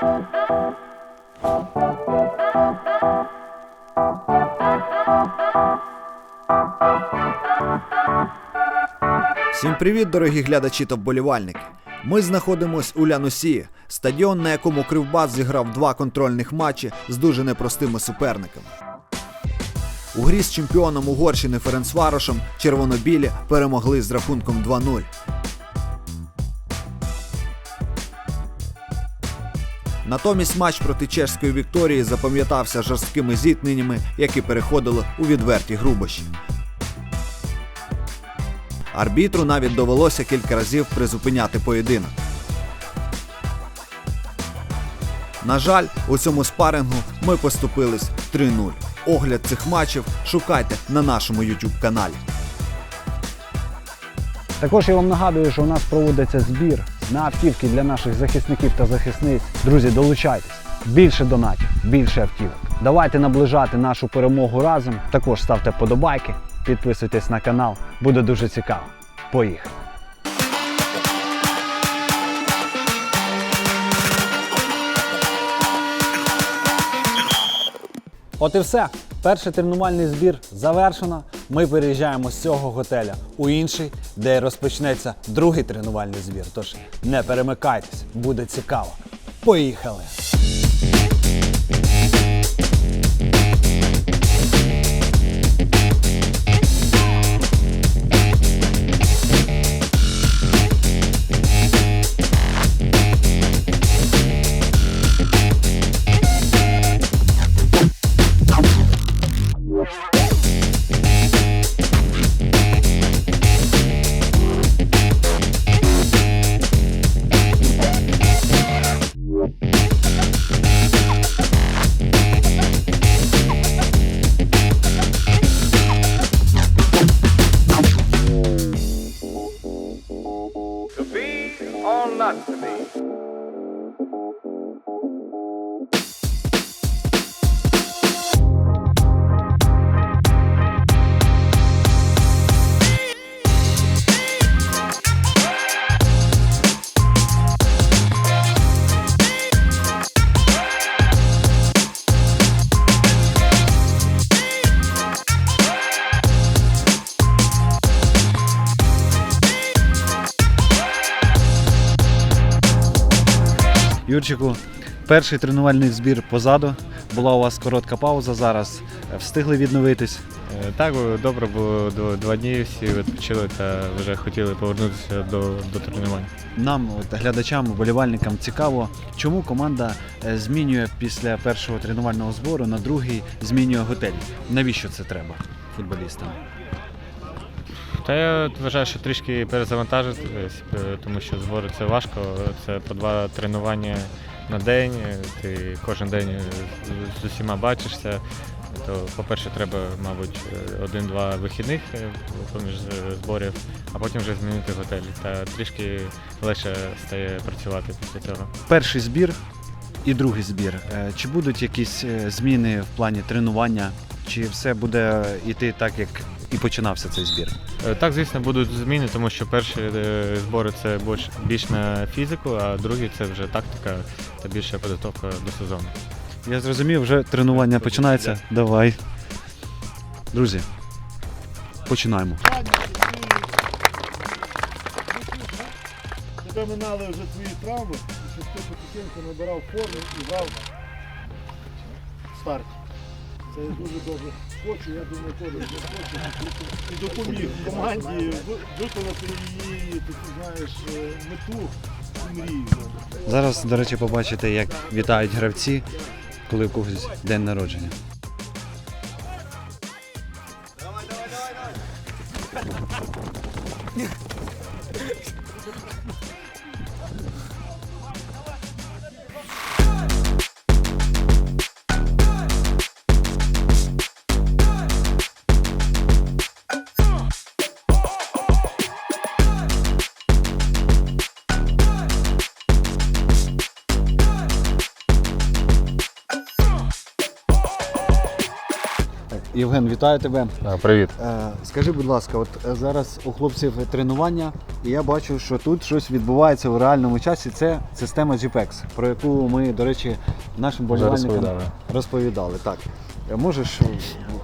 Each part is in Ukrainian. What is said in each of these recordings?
Всім привіт, дорогі глядачі та вболівальники. Ми знаходимось у Лянусі, стадіон, на якому Кривбас зіграв два контрольних матчі з дуже непростими суперниками. У грі з чемпіоном Угорщини Ференцварошем червонобілі перемогли з рахунком 2-0. Натомість матч проти чешської Вікторії запам'ятався жорсткими зіткненнями, які переходили у відверті грубощі. Арбітру навіть довелося кілька разів призупиняти поєдинок. На жаль, у цьому спарингу ми поступились 3-0. Огляд цих матчів шукайте на нашому YouTube каналі. Також я вам нагадую, що у нас проводиться збір на автівки для наших захисників та захисниць. Друзі, долучайтесь. Більше донатів, більше автівок. Давайте наближати нашу перемогу разом. Також ставте подобайки, підписуйтесь на канал. Буде дуже цікаво. Поїхали! От і все. Перший тренувальний збір завершено. Ми переїжджаємо з цього готеля у інший, де розпочнеться другий тренувальний збір. Тож не перемикайтесь, буде цікаво. Поїхали! Юрчику, перший тренувальний збір позаду. Була у вас коротка пауза зараз. Встигли відновитись. Е, Так, добре до два дні, всі відпочили та вже хотіли повернутися до, до тренувань. Нам, от, глядачам, вболівальникам цікаво, чому команда е, змінює після першого тренувального збору на другий змінює готель. Навіщо це треба футболістам? Та я вважаю, що трішки перезавантажитись, е, тому що збори це важко. Це по два тренування на день. е, Ти кожен день е, з- усіма бачишся. То, по-перше, треба, мабуть, один-два вихідних поміж зборів, а потім вже змінити готель. Та трішки легше стає працювати після цього. Перший збір і другий збір. Чи будуть якісь зміни в плані тренування, чи все буде йти так, як і починався цей збір? Е, Так, звісно, будуть зміни, тому що перші е, збори це більш, більш на фізику, а другі це вже тактика та більша підготовка до сезону. Я зрозумів, вже тренування починається. Давай. Друзі, починаємо. Тебе минали вже твої травми, і щоб ти потихеньку набирав форму і брав старт. Це я дуже добре хочу, я думаю, теж хочу. І допоміг команді виконати її, ти знаєш, е, мету і мрію. Зараз, до речі, побачите, як вітають гравці, коли у когось день народження. Євген, вітаю тебе. Привіт. Е, Скажи, будь ласка, от е, зараз у хлопців тренування, і я бачу, що тут щось відбувається у реальному часі. Це система GPEX, про яку ми, до речі, нашим болівальникам розповідали. розповідали. Так. Е, Можеш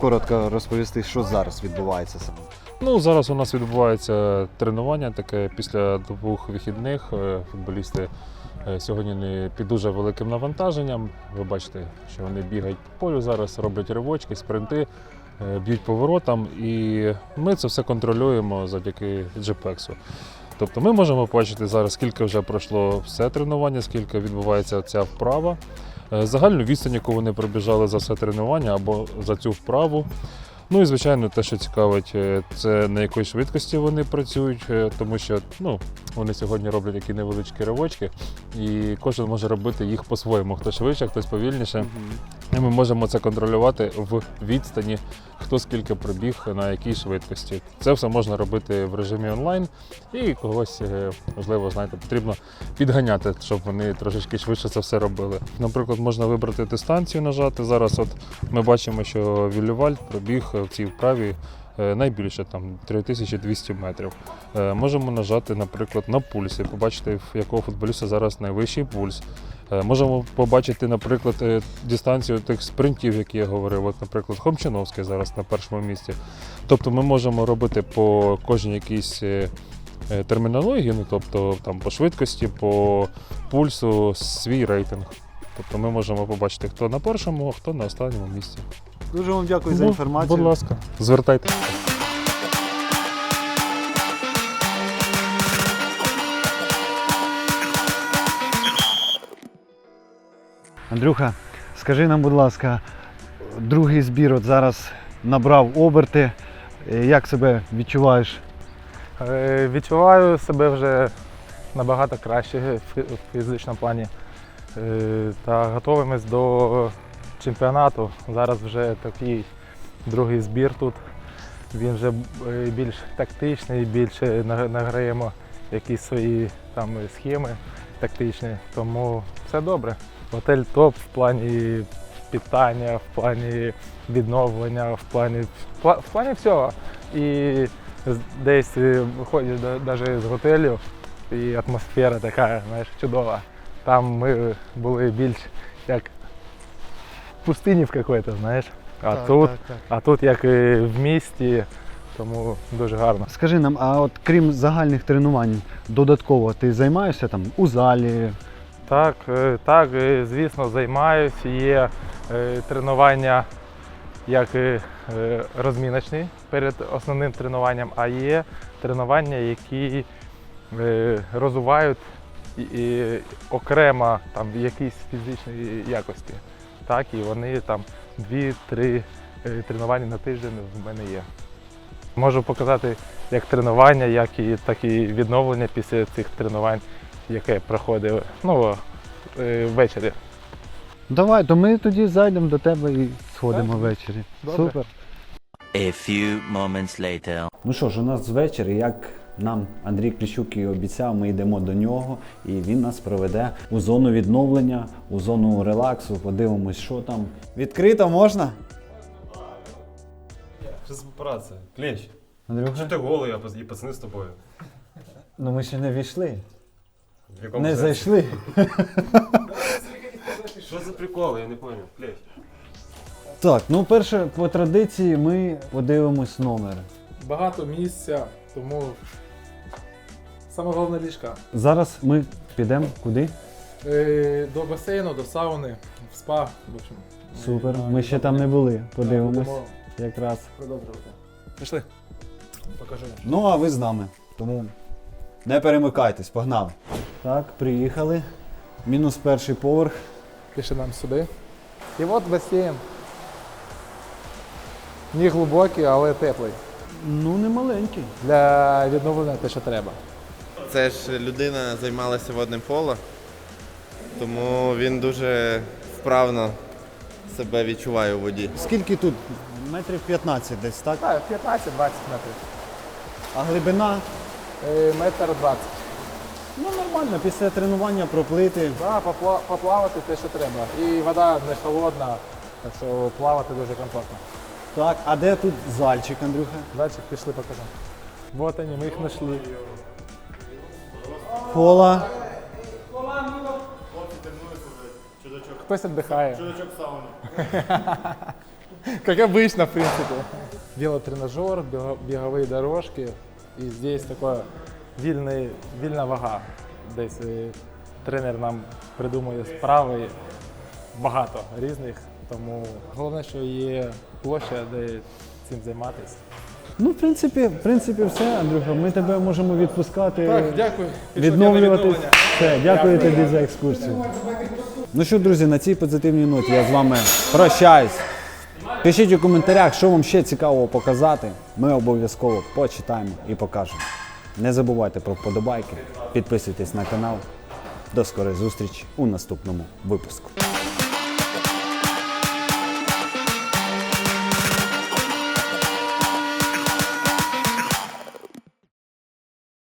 коротко розповісти, що зараз відбувається саме? Ну, зараз у нас відбувається тренування таке після двох вихідних. Футболісти сьогодні не під дуже великим навантаженням. Ви бачите, що вони бігають по полю зараз, роблять ривочки, спринти, е, б'ють поворотам. І ми це все контролюємо завдяки GPEX. Тобто ми можемо побачити зараз, скільки вже пройшло все тренування, скільки відбувається ця вправа. Е, Загальну відстань, яку вони пробіжали за все тренування або за цю вправу. Ну і звичайно, те, що цікавить, е, це на якої швидкості вони працюють, е, тому що ну, вони сьогодні роблять такі невеличкі ривочки, і кожен може робити їх по-своєму. Хто швидше, хтось повільніше. І ми можемо це контролювати в відстані, хто скільки пробіг на якій швидкості. Це все можна робити в режимі онлайн, і когось, е, можливо, знаєте, потрібно підганяти, щоб вони трошечки швидше це все робили. Наприклад, можна вибрати дистанцію, нажати. Зараз от ми бачимо, що Вілювальд пробіг в цій вправі е, найбільше там 3200 метрів. Е, Можемо нажати, наприклад, на пульс і побачити, в якого футболіста зараз найвищий пульс. Е, Можемо побачити, наприклад, дистанцію тих спринтів, які я говорив. От, наприклад, Хомчиновський зараз на першому місці. Тобто ми можемо робити по кожній якійсь термінології, ну тобто там по швидкості, по пульсу свій рейтинг. Тобто ми можемо побачити, хто на першому, а хто на останньому місці. Дуже вам дякую за Ну, інформацію. Будь ласка, звертайтеся. Андрюха, скажи нам, будь ласка, другий збір от зараз набрав оберти. Е, Як себе відчуваєш? Е, Відчуваю себе вже набагато краще в в фізичному плані. Е, Та готуємось до чемпіонату. Зараз вже такий другий збір тут. Він вже е, більш тактичний, більше награємо якісь свої там схеми тактичні. Тому все добре. Готель топ в плані питання, в плані відновлення, в плані, в плані всього. І десь е, виходиш навіть з готелю, і атмосфера така, знаєш, чудова. Там ми були більш як пустині в какой-то, знаєш. А тут, а тут як і в місті, тому дуже гарно. Скажи нам, а от крім загальних тренувань, додатково ти займаєшся там у залі? Так, е, так, е, звісно, займаюся. Є е, тренування як розміночні перед основним тренуванням, а є тренування, які розвивають і окремо там якісь фізичні якості. Так, і вони там 2-3 е, тренування на тиждень в мене є. Можу показати як тренування, як і, так і відновлення після цих тренувань, яке проходить ну, е, ввечері. Давай, то ми тоді зайдемо до тебе і сходимо ввечері. Добре. Супер. A few moments later. Ну що ж, у нас вечір, як нам Андрій Кліщук і обіцяв, ми йдемо до нього, і він нас проведе у зону відновлення, у зону релаксу. Подивимось, що там. Відкрито можна? Що за операція? Клещ. Андрюха? Що ти голий, а пац- і пацани з тобою? Ну ми ще не війшли. В якому Не сенсі? зайшли. Що за прикол, я не поняв. Клещ. Так, ну перше, по традиції ми подивимось номер. Багато місця, тому саме головне ліжка. Зараз ми підемо куди? Е, До басейну, до сауни, в спа. В общем. Супер. Ми ще там не були. Подивимось. Будемо Якраз. продовжувати. Пішли. Покажу. Ну, а ви з нами. Тому не перемикайтесь, погнали. Так, приїхали. Мінус перший поверх. Пішли нам сюди. І от басейн. Не глибокий, але теплий. Ну, не маленький. Для відновлення те, що треба. Це ж людина займалася водним поло, тому він дуже вправно себе відчуває у воді. Скільки тут? Метрів 15 десь, так? Так, 15-20 метрів. А глибина? Е, Метр 20. Ну, нормально, після тренування проплити. Так, попла- поплавати те, що треба. І вода не холодна, так що плавати дуже комфортно. Так, а де тут зальчик, Андрюха? Дальше пішли покажемо. Вот они, ми їх знайшли. Пола. Хтось віддихає. Чудачок сауни. Как обычно, в принципе. Велотренажер, бега- беговые дорожки. І здесь такое вільний, вільна вага. Десь е, тренер нам придумує справи багато різних. Тому головне, що є площа, де цим займатися. Ну, в принципі, в принципі, все, Андрюха. Ми тебе можемо відпускати. Так, дякую. Відновлювати. Все, дякую тобі за екскурсію. Ну що, друзі, на цій позитивній ноті я з вами прощаюсь. Пишіть у коментарях, що вам ще цікавого показати. Ми обов'язково почитаємо і покажемо. Не забувайте про вподобайки, підписуйтесь на канал. До скорої зустрічі у наступному випуску.